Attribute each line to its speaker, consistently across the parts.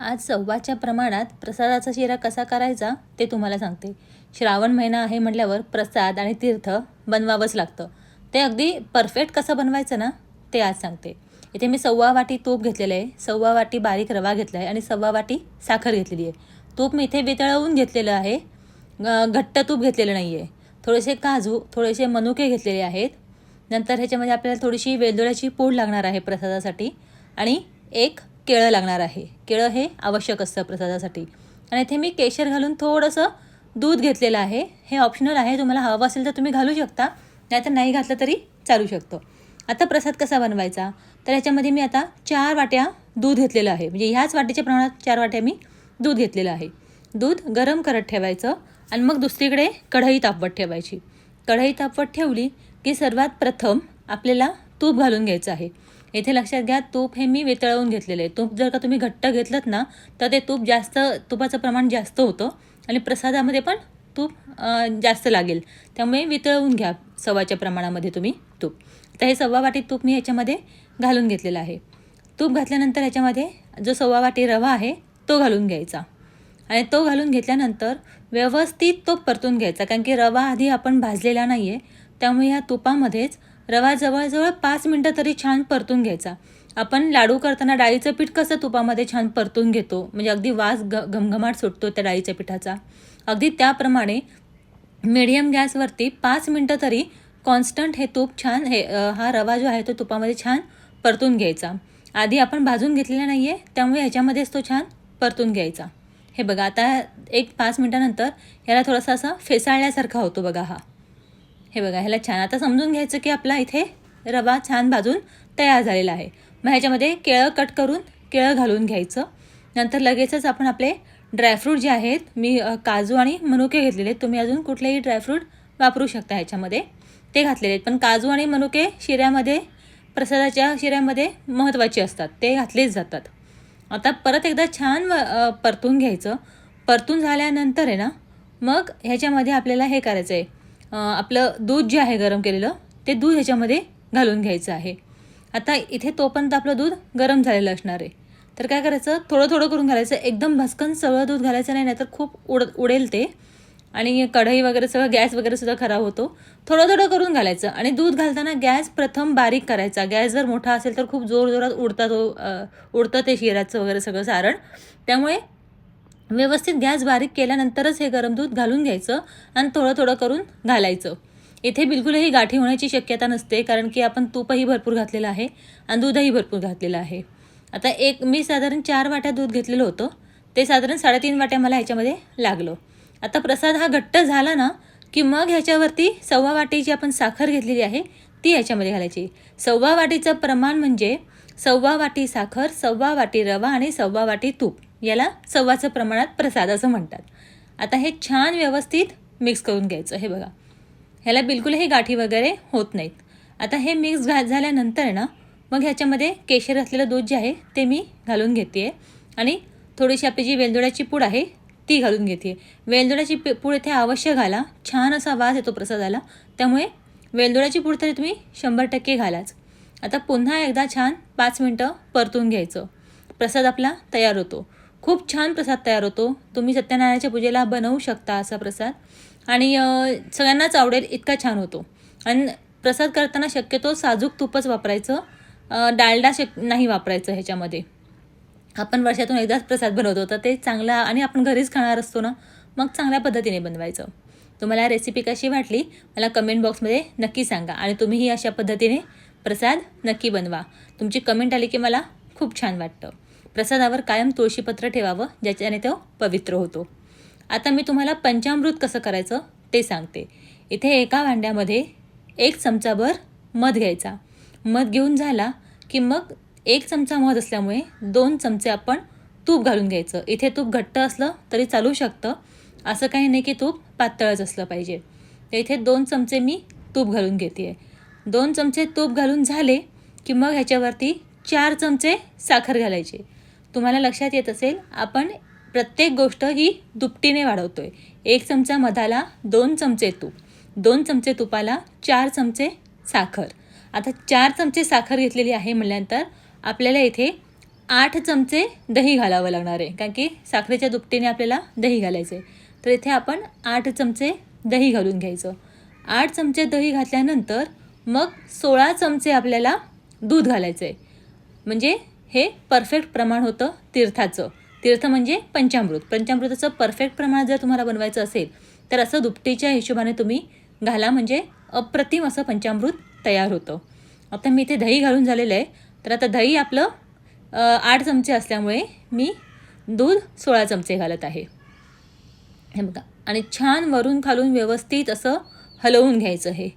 Speaker 1: आज सव्वाच्या प्रमाणात प्रसादाचा शिरा कसा करायचा ते तुम्हाला सांगते. श्रावण महिना आहे म्हटल्यावर प्रसाद आणि तीर्थ बनवावंच लागतं. ते अगदी परफेक्ट कसं बनवायचं ना ते आज सांगते. इथे मी सव्वा वाटी तूप घेतलेलं आहे सव्वा वाटी बारीक रवा घेतला आहे आणि सव्वा वाटी साखर घेतलेली आहे. तूप मी इथे वितळवून घेतलेलं आहे. घट्ट तूप घेतलेलं नाही आहे थोडेसे काजू थोडेसे मनुके घेतलेले आहेत. नंतर ह्याच्यामध्ये आपल्याला थोडीशी वेलदोड्याची पूड लागणार आहे प्रसादासाठी. आणि एक केळं लागणार आहे. केळं हे आवश्यक असतं प्रसादासाठी. आणि इथे मी केशर घालून थोडंसं दूध घेतलेलं आहे. हे ऑप्शनल आहे. तुम्हाला हवं असेल तर तुम्ही घालू शकता. नाहीतर नाही घातलं तरी चालू शकतो. आता प्रसाद कसा बनवायचा? तर याच्यामध्ये मी आता चार वाट्या दूध घेतलेलं आहे. म्हणजे ह्याच वाटीच्या प्रमाणात चार वाट्या मी दूध घेतलेलं आहे. दूध गरम करत ठेवायचं आणि मग दुसरीकडे कढई तापवत ठेवायची. कढई तापवत ठेवली की सर्वात प्रथम आपल्याला तूप घालून घ्यायचं आहे. येथे लक्षात घ्या तूप हे मी वितळवून घेतलेलं आहे. तूप जर का तुम्ही घट्ट घेतलं ना तर ते तूप जास्त तुपाचं प्रमाण जास्त होतं आणि प्रसादामध्ये पण तूप जास्त लागेल. त्यामुळे वितळवून घ्या सव्वाच्या प्रमाणामध्ये तुम्ही तूप. तर हे सव्वा वाटी तूप मी ह्याच्यामध्ये घालून घेतलेलं आहे. तूप घातल्यानंतर ह्याच्यामध्ये जो सव्वा वाटी रवा आहे तो घालून घ्यायचा. आणि तो घालून घेतल्यानंतर व्यवस्थित तो परतून घ्यायचा कारण की रवा आधी आपण भाजलेला नाही आहे त्यामुळे ह्या तुपामध्येच रवा जवळजवळ पाच मिनटं तरी छान परतून घ्यायचा. आपण लाडू करताना डाळीचं पीठ कसं तुपामध्ये छान परतून घेतो म्हणजे अगदी वास ग घमघमाट सुटतो त्या डाळीच्या पिठाचा. अगदी त्याप्रमाणे मिडियम गॅसवरती पाच मिनटं तरी कॉन्स्टंट हे तूप छान हे हा रवा जो आहे तो तुपामध्ये छान परतून घ्यायचा. आधी आपण भाजून घेतलेला नाही आहे त्यामुळे ह्याच्यामध्येच तो छान परतून घ्यायचा. हे बघा आता एक पाच मिनटानंतर ह्याला थोडासा असा फेसाळल्यासारखा होतो बघा हा. हे बघा ह्याला छान. आता समजून घ्यायचं की आपला इथे रवा छान भाजून तयार झालेला आहे. मग ह्याच्यामध्ये केळं कट करून केळं घालून घ्यायचं. नंतर लगेचच आपण आपले ड्रायफ्रूट जे आहेत मी काजू आणि मनुके घेतलेले आहेत. तुम्ही अजून कुठलेही ड्रायफ्रूट वापरू शकता ह्याच्यामध्ये. ते घातलेले आहेत. पण काजू आणि मनुके शिऱ्यामध्ये प्रसादाच्या शिऱ्यामध्ये महत्त्वाचे असतात. ते घातलेच जातात. आता परत एकदा छान व- परतून घ्यायचं. परतून झाल्यानंतर आहे ना मग ह्याच्यामध्ये आपल्याला हे करायचं आहे आपलं दूध जे आहे गरम केलेलं ते दूध ह्याच्यामध्ये घालून घ्यायचं आहे. आता इथे तोपर्यंत आपलं दूध गरम झालेलं असणार आहे. तर काय करायचं? थोडं थोडं करून घालायचं. एकदम भस्कन सगळं दूध घालायचं नाही नाही तर खूप उड उडेल ते. आणि कढई वगैरे सगळं गॅस वगैरे सुद्धा खराब होतो. थोडं थोडं करून घालायचं. आणि दूध घालताना गॅस प्रथम बारीक करायचा. गॅस जर मोठा असेल तर खूप जोर जोरात उडता तो उडतं ते शिराचं वगैरे सगळं सारण. त्यामुळे व्यवस्थित गॅस बारीक केल्यानंतरच हे गरम दूध घालून घ्यायचं आणि थोडं थोडं करून घालायचं. इथे बिलकुलही गाठी होण्याची शक्यता नसते कारण की आपण तूपही भरपूर घातलेलं आहे आणि दूधही भरपूर घातलेलं आहे. आता एक मी साधारण चार वाट्या दूध घेतलेलं होतं. ते साधारण साडेतीन वाट्या मला ह्याच्यामध्ये लागलं. आता प्रसाद हा घट्ट झाला ना की मग ह्याच्यावरती सव्वा वाटी जी आपण साखर घेतलेली आहे ती ह्याच्यामध्ये घालायची. सव्वा वाटीचं प्रमाण म्हणजे सव्वा वाटी साखर सव्वा वाटी रवा आणि सव्वा वाटी तूप. याला सव्वाचं प्रमाणात प्रसाद असं म्हणतात. आता हे छान व्यवस्थित मिक्स करून घ्यायचं हे बघा. ह्याला बिलकुलही गाठी वगैरे होत नाहीत. आता हे मिक्स घा झाल्यानंतर ना मग ह्याच्यामध्ये केशर असलेलं दूध जे आहे ते मी घालून घेते आहे आणि थोडीशी आपली जी वेलदोड्याची पूड आहे ती घालून घेते वेलदोड्याची पूड इथे अवश्य घाला. छान असा वास येतो प्रसादाला. त्यामुळे वेलदोड्याची पूड तरी तुम्ही शंभर टक्के घालाच. आता पुन्हा एकदा छान पाच मिनटं परतून घ्यायचं. प्रसाद आपला तयार होतो. खूप छान प्रसाद तयार होतो. तुम्ही सत्यनारायणाच्या पूजेला बनवू शकता असा प्रसाद. आणि सगळ्यांनाच आवडेल इतका छान होतो. आणि प्रसाद करताना शक्यतो साजूक तूपच वापरायचं. डालडा शक नाही वापरायचं ह्याच्यामध्ये. आपण वर्षातून एकदाच प्रसाद बनवतो तर ते चांगला आणि आपण घरीच खाणार असतो ना मग चांगल्या पद्धतीने बनवायचं. तुम्हाला रेसिपी कशी वाटली मला कमेंट बॉक्समध्ये नक्की सांगा आणि तुम्हीही अशा पद्धतीने प्रसाद नक्की बनवा. तुमची कमेंट आली की मला खूप छान वाटतं. प्रसादावर कायम तुळशीपत्र ठेवावं ज्याच्याने तो पवित्र होतो. आता मी तुम्हाला पंचामृत कसं करायचं ते सांगते. इथे एका भांड्यामध्ये एक चमचाभर मध घ्यायचा. मध घेऊन झाला की मग एक चमचा मध असल्यामुळे दोन चमचे आपण तूप घालून घ्यायचं. इथे तूप घट्ट असलं तरी चालू शकतं. असं काही नाही की तूप पातळच असलं पाहिजे. तर इथे दोन चमचे मी तूप घालून घेते आहे दोन चमचे तूप घालून झाले की मग ह्याच्यावरती चार चमचे साखर घालायचे. तुम्हाला लक्षात येत असेल आपण प्रत्येक गोष्ट ही दुपटीने वाढवतो आहे एक चमचा मधाला दोन चमचे तूप. दोन चमचे तुपाला चार चमचे साखर. आता चार चमचे साखर घेतलेली आहे म्हटल्यानंतर आपल्याला इथे आठ चमचे दही घालावं लागणार आहे. कारण की साखरेच्या दुपटीने आपल्याला दही घालायचं आहे तर इथे आपण आठ चमचे दही घालून घ्यायचं. आठ चमचे दही घातल्यानंतर मग सोळा चमचे आपल्याला दूध घालायचं आहे म्हणजे हे परफेक्ट प्रमाण होतं तीर्थाचं. तीर्थ म्हणजे पंचामृत. पंचामृताचं परफेक्ट प्रमाण जर तुम्हाला बनवायचं असेल तर असं दुपटीच्या हिशोबाने तुम्ही घाला म्हणजे अप्रतिम असं पंचामृत तयार होतं. आता मी इथे दही घालून झालेलं आहे. तर आता दही आपलं आठ चमचे असल्यामुळे मी दूध सोळा चमचे घालत आहे. हे बघा. आणि छान वरून खालून व्यवस्थित असं हलवून घ्यायचं हे.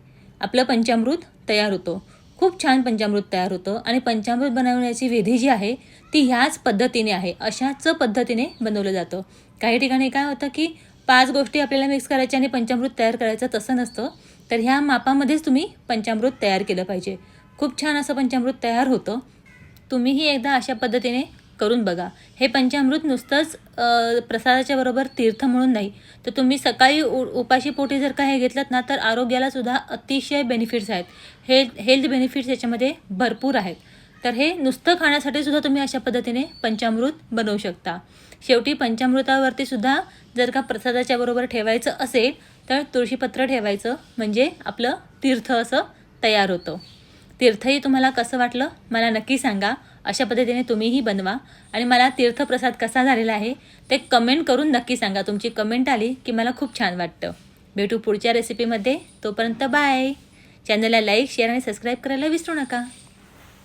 Speaker 1: आपलं पंचामृत तयार होतं. खूप छान पंचामृत तयार होतं आणि पंचामृत बनवण्याची विधी जी आहे ती ह्याच पद्धतीने आहे अशाच पद्धतीने बनवलं जातं. काही ठिकाणी काय होतं की पाच गोष्टी आपल्याला मिक्स करायच्या आणि पंचामृत तयार करायचं तसं नसतं तर ह्या मापामध्येच तुम्ही पंचामृत तयार केलं पाहिजे. खूप छान असं पंचामृत तयार होतं. तुम्हीही एकदा अशा पद्धतीने करून बघा. हे पंचामृत नुसतंच प्रसादाच्या बरोबर तीर्थ म्हणून नाही. तर तुम्ही सकाळी उ उपाशी पोटी जर का हे घेतलं ना तर आरोग्याला सुद्धा अतिशय बेनिफिट्स आहेत. हेल्थ हेल्थ बेनिफिट्स याच्यामध्ये भरपूर आहेत. तर हे नुसतं खाण्यासाठी सुद्धा तुम्ही अशा पद्धतीने पंचामृत बनवू शकता. शेवटी पंचामृतावरती सुद्धा जर का प्रसादाच्या बरोबर ठेवायचं असेल तर तुळशीपत्र ठेवायचं म्हणजे आपलं तीर्थ असं तयार होतं. तीर्थही तुम्हाला कसं वाटलं? मला नक्की सांगा. अशा पद्धतीने तुम्हीही बनवा. आणि मला तीर्थप्रसाद कसा झालेला आहे ते कमेंट करून नक्की सांगा. तुमची कमेंट आली की मला खूप छान वाटतं. भेटू पुढच्या रेसिपीमध्ये तोपर्यंत बाय चॅनलला लाईक शेअर आणि सबस्क्राईब करायला विसरू नका.